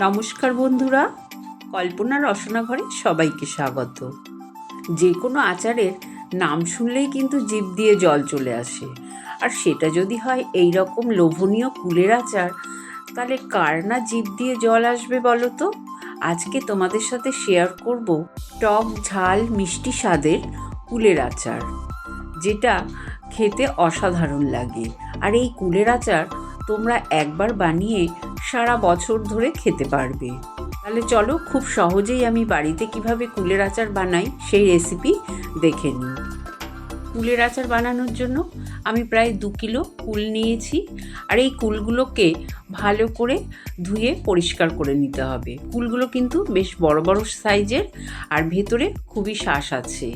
নমস্কার বন্ধুরা, কল্পনা রসনা ঘরে সবাইকে স্বাগত। যে কোনো আচারের নাম শুনলেই কিন্তু জিভ দিয়ে জল চলে আসে। আর সেটা যদি হয় এই রকম লোভনীয় কুলের আচার, তাহলে কার না জিভ দিয়ে জল আসবে বলো তো? আজকে তোমাদের সাথে শেয়ার করব টক ঝাল মিষ্টি স্বাদের কুলের আচার, যেটা খেতে অসাধারণ লাগে। আর এই কুলের আচার তোমরা একবার বানিয়ে সারা বছর ধরে খেতে পারবে। তাহলে চলো খুব সহজেই আমি বাড়িতে কীভাবে কুলের আচার বানাই সেই রেসিপি দেখে নিই। কুলের আচার বানানোর জন্য আমি প্রায় দু কিলো কুল নিয়েছি আর এই কুলগুলোকে ভালো করে ধুয়ে পরিষ্কার করে নিতে হবে। কুলগুলো কিন্তু বেশ বড় বড় সাইজের আর ভেতরে খুবই শ্বাস আছে।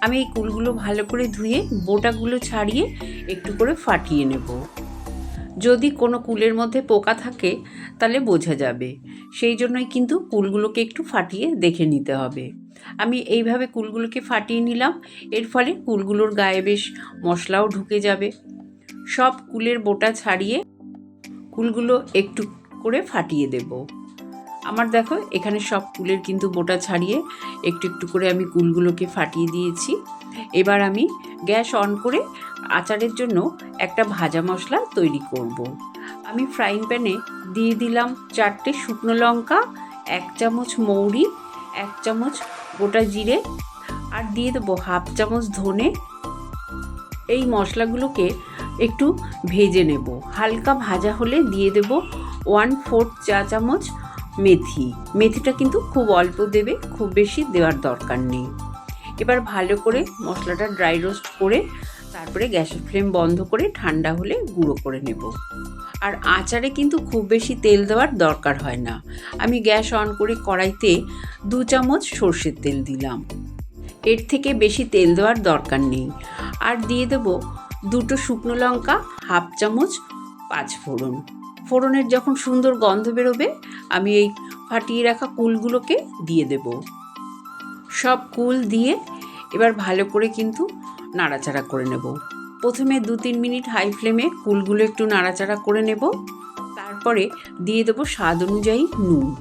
আমি এই কুলগুলো ভালো করে ধুয়ে বোটাগুলো ছাড়িয়ে একটু করে ফাটিয়ে নেব। যদি কোনো কুলের মধ্যে পোকা থাকে, তাহলে বোঝা যাবে। সেই জন্যই কিন্তু কুলগুলোকে একটু ফাটিয়ে দেখে নিতে হবে। আমি এইভাবে কুলগুলোকে ফাটিয়ে নিলাম, এর ফলে কুলগুলোর গায়ে বেশ মশলাও ঢুকে যাবে। সব কুলের বোটা ছাড়িয়ে কুলগুলো একটু করে ফাটিয়ে দেব। আমার দেখো, এখানে সব কুলের কিন্তু বোটা ছাড়িয়ে একটু একটু করে আমি কুলগুলোকে ফাটিয়ে দিয়েছি। এবার আমি গ্যাস অন করে আচারের জন্য একটা ভাজা মশলা তৈরি করব। আমি ফ্রাইং প্যানে দিয়ে দিলাম চারটে শুকনো লঙ্কা, এক চামচ মৌরি, এক চামচ গোটা জিরে আর দিয়ে দেবো হাফ চামচ ধনে। এই মশলাগুলোকে একটু ভেজে নেব। হালকা ভাজা হলে দিয়ে দেব ওয়ান ফোর্থ চা চামচ মেথি। মেথিটা কিন্তু খুব অল্প দেবে, খুব বেশি দেওয়ার দরকার নেই। এবার ভালো করে মশলাটা ড্রাই রোস্ট করে তারপরে গ্যাসের ফ্লেম বন্ধ করে ঠান্ডা হলে গুঁড়ো করে নেব। আর আচারে কিন্তু খুব বেশি তেল দেওয়ার দরকার হয় না। আমি গ্যাস অন করে কড়াইতে দু চামচ সর্ষের তেল দিলাম। এর থেকে বেশি তেল দেওয়ার দরকার নেই। আর দিয়ে দেবো দুটো শুকনো লঙ্কা, হাফ চামচ পাঁচ ফোড়ন। ফোড়নের যখন সুন্দর গন্ধ বেরোবে, আমি এই ফাটিয়ে রাখা কুলগুলোকে দিয়ে দেব। সব কুল দিয়ে এবার ভালো করে কিন্তু নাড়াচাড়া করে নেব। প্রথমে দু তিন মিনিট হাই ফ্লেমে কুলগুলো একটু নাড়াচাড়া করে নেব। তারপরে দিয়ে দেবো স্বাদ অনুযায়ী নুন।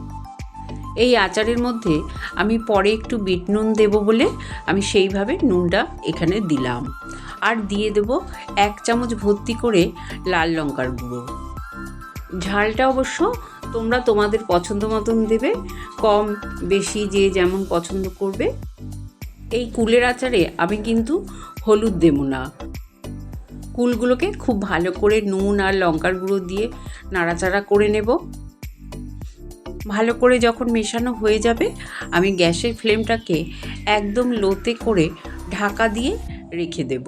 এই আচারের মধ্যে আমি পরে একটু বিট নুন দেব বলে আমি সেইভাবে নুনটা এখানে দিলাম। আর দিয়ে দেব এক চামচ ভর্তি করে লাল লঙ্কার গুঁড়ো। ঝালটা অবশ্য তোমরা তোমাদের পছন্দ মতন দেবে, কম, বেশি যে যেমন পছন্দ করবে। এই কুলের আচারে আমি কিন্তু হলুদ দেবো না। কুলগুলোকে খুব ভালো করে নুন আর লঙ্কার গুঁড়ো দিয়ে নাড়াচাড়া করে নেব। ভালো করে যখন মেশানো হয়ে যাবে, আমি গ্যাসের ফ্লেমটাকে একদম লোতে করে ঢাকা দিয়ে রেখে দেব।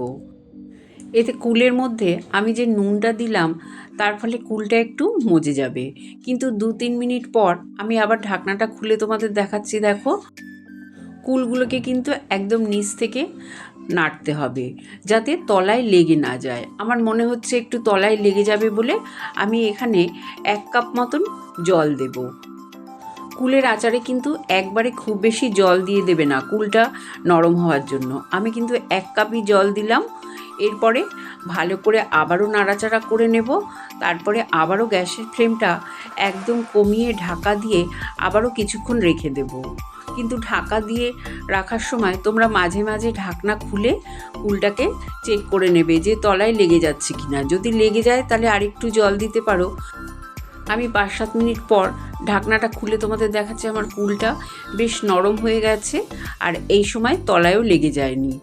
এতে কুলের মধ্যে আমি যে নুনটা দিলাম, তার ফলে কুলটা একটু মজে যাবে। কিন্তু দু তিন মিনিট পর আমি আবার ঢাকনাটা খুলে তোমাদের দেখাচ্ছি, দেখো। কুলগুলোকে কিন্তু একদম নিচ থেকে নাড়তে হবে, যাতে তলায় লেগে না যায়। আমার মনে হচ্ছে একটু তলায় লেগে যাবে বলে আমি এখানে এক কাপ মতন জল দেব। কুলের আচারে কিন্তু একবারে খুব বেশি জল দিয়ে দেবে না, কুলটা নরম হওয়ার জন্য। আমি কিন্তু এক কাপই জল দিলাম, এরপরে ভালো করে আবারও নাড়াচাড়া করে নেব, তারপরে আবারও গ্যাসের ফ্লেমটা একদম কমিয়ে ঢাকা দিয়ে আবারও কিছুক্ষণ রেখে দেব। কিন্তু ঢাকা দিয়ে রাখার সময় তোমরা মাঝে মাঝে ঢাকনা খুলে কুলটাকে চেক করে নেবে যে তলায় লেগে যাচ্ছে কি না যদি লেগে যায় তাহলে আরেকটু জল দিতে পারো। আমি পাঁচ সাত মিনিট পর ঢাকনাটা খুলে তোমাদের দেখাচ্ছি, আমার কুলটা বেশ নরম হয়ে গেছে আর এই সময় তলায়ও লেগে যায়নি।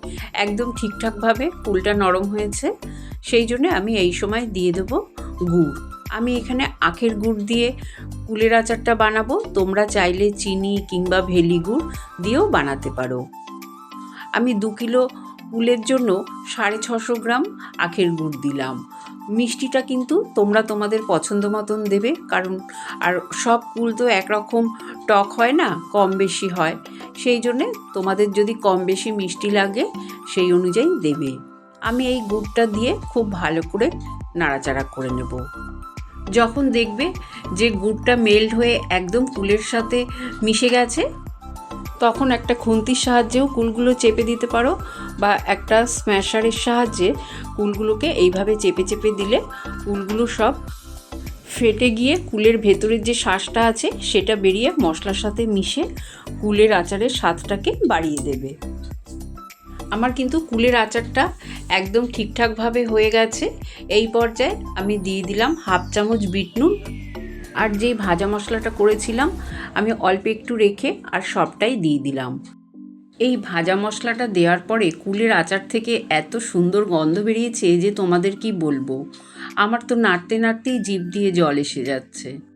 একদম ঠিকঠাকভাবে কুলটা নরম হয়েছে, সেই জন্য আমি এই সময় দিয়ে দেবো গুড়। আমি এখানে আখের গুড় দিয়ে কুলের আচারটা বানাবো। তোমরা চাইলে চিনি কিংবা ভেলি গুড় দিয়েও বানাতে পারো। আমি দু কিলো কুলের জন্য সাড়ে ছশো গ্রাম আখের গুড় দিলাম। মিষ্টিটা কিন্তু তোমরা তোমাদের পছন্দ মতন দেবে, কারণ আর সব কুল তো একরকম টক হয় না, কম বেশি হয়। সেই জন্যে তোমাদের যদি কম বেশি মিষ্টি লাগে, সেই অনুযায়ী দেবে। আমি এই গুড়টা দিয়ে খুব ভালো করে নাড়াচাড়া করে নেব। যখন দেখবে যে গুড়টা মেল্ট হয়ে একদম কুলের সাথে মিশে গেছে, তখন একটা খুন্তির সাহায্যেও কুলগুলো চেপে দিতে পারো বা একটা স্ম্যাশারের সাহায্যে কুলগুলোকে এইভাবে চেপে চেপে দিলে কুলগুলো সব ফেটে গিয়ে কুলের ভেতরের যে শ্বাসটা আছে সেটা বেরিয়ে মশলার সাথে মিশে কুলের আচারের স্বাদটাকে বাড়িয়ে দেবে। আমার কিন্তু কুলের আচারটা একদম ঠিকঠাকভাবে হয়ে গেছে। এই পর্যায়ে আমি দিয়ে দিলাম হাফ চামচ বিট নুন। আর যেই ভাজা মশলাটা করেছিলাম, আমি অল্প একটু রেখে আর সবটাই দিয়ে দিলাম। এই ভাজা মশলাটা দেওয়ার পরে কুলের আচার থেকে এত সুন্দর গন্ধ বেরিয়েছে যে তোমাদের কি বলব? আমার তো নাড়তে নাড়তেই জিভ দিয়ে জল এসে যাচ্ছে।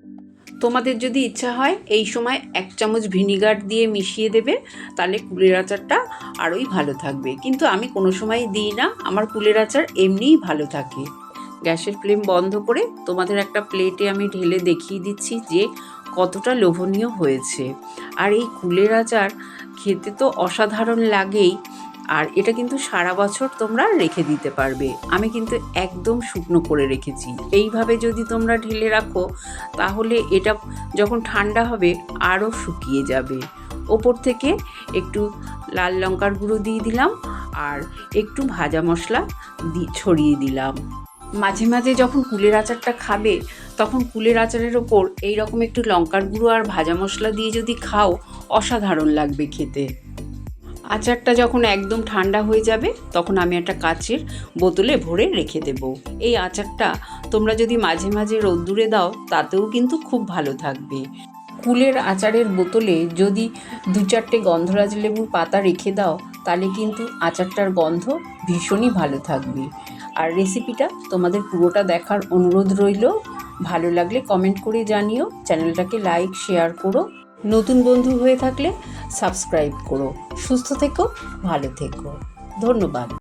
তোমাদের যদি ইচ্ছা হয়, এই সময় এক চামচ ভিনিগার দিয়ে মিশিয়ে দেবে, তাহলে কুলের আচারটা আরোই ভালো থাকবে। কিন্তু আমি কোনো সময় দিই না, আমার কুলের আচার এমনিই ভালো থাকে। গ্যাসের ফ্লেম বন্ধ করে তোমাদের একটা প্লেটে আমি ঢেলে দেখিয়ে দিচ্ছি যে কতটা লোভনীয় হয়েছে। আর এই কুলের আচার খেতে তো অসাধারণ লাগেই আর এটা কিন্তু সারা বছর তোমরা রেখে দিতে পারবে। আমি কিন্তু একদম শুকনো করে রেখেছি। এইভাবে যদি তোমরা ঢেলে রাখো, তাহলে এটা যখন ঠান্ডা হবে আরও শুকিয়ে যাবে। ওপর থেকে একটু লাল লঙ্কার গুঁড়ো দিয়ে দিলাম আর একটু ভাজা মশলা দি, ছড়িয়ে দিলাম। মাঝে মাঝে যখন কুলের আচারটা খাবে, তখন কুলের আচারের ওপর এই রকম একটু লঙ্কার গুঁড়ো আর ভাজা মশলা দিয়ে যদি খাও, অসাধারণ লাগবে খেতে। আচারটা যখন একদম ঠান্ডা হয়ে যাবে, তখন আমি একটা কাচের বোতলে ভরে রেখে দেব। এই আচারটা তোমরা যদি মাঝে মাঝে রোদ্দুরে দাও, তাতেও কিন্তু খুব ভালো থাকবে। কুলের আচারের বোতলে যদি দু চারটে গন্ধরাজ লেবুর পাতা রেখে দাও, তাহলে কিন্তু আচারটার গন্ধ ভীষণই ভালো থাকবে। আর রেসিপিটা তোমাদের পুরোটা দেখার অনুরোধ রইল। ভালো লাগলে কমেন্ট করে জানিও। চ্যানেলটাকে লাইক শেয়ার করো। নতুন বন্ধু হয়ে থাকলে সাবস্ক্রাইব করো। সুস্থ থেকো ভালো থেকো। ধন্যবাদ।